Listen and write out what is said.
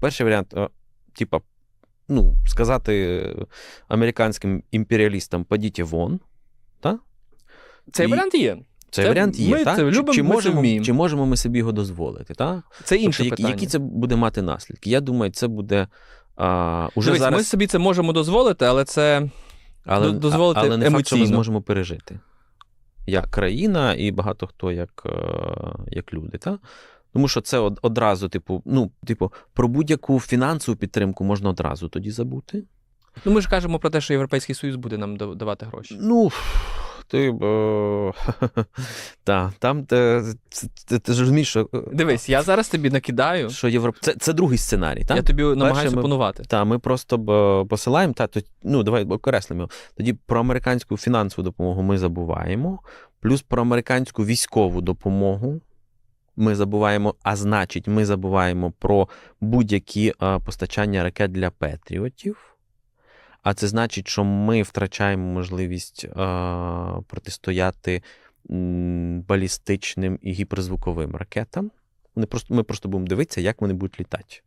перший варіант, е, типа, ну, сказати е, американським імперіалістам, подіть вон. Та? Цей І- варіант є. Цей Це- варіант є. ми та? це любимо, чи, ми це можемо, вміємо. чи можемо ми собі його дозволити? Та? Це інше Тобто, питання. які це буде мати наслідки? Я думаю, це буде. А, уже Дивись, зараз, Ми собі це можемо дозволити, але це але, дозволити але не факт, що ми зможемо пережити. Як країна і багато хто як, е, як люди. Та? Тому що це одразу, типу, ну, типу, про будь-яку фінансову підтримку можна одразу тоді забути. ну ми ж кажемо про те, що Європейський Союз буде нам давати гроші. Ну, ти. Е, та, там те, ти, ти ж розумієш, що, е, Дивись, я зараз тобі накидаю, що Європ... це, це другий сценарій. Та? я тобі намагаюся ми- опонувати. Та, ми просто б е, посилаємо, та, то, ну, давай окреслимо. Тоді про американську фінансову допомогу ми забуваємо, плюс про американську військову допомогу ми забуваємо, а значить, ми забуваємо про будь-які е, постачання ракет для патріотів. А це значить, що ми втрачаємо можливість е, протистояти балістичним і гіперзвуковим ракетам. Ми просто будемо дивитися, як вони будуть літати.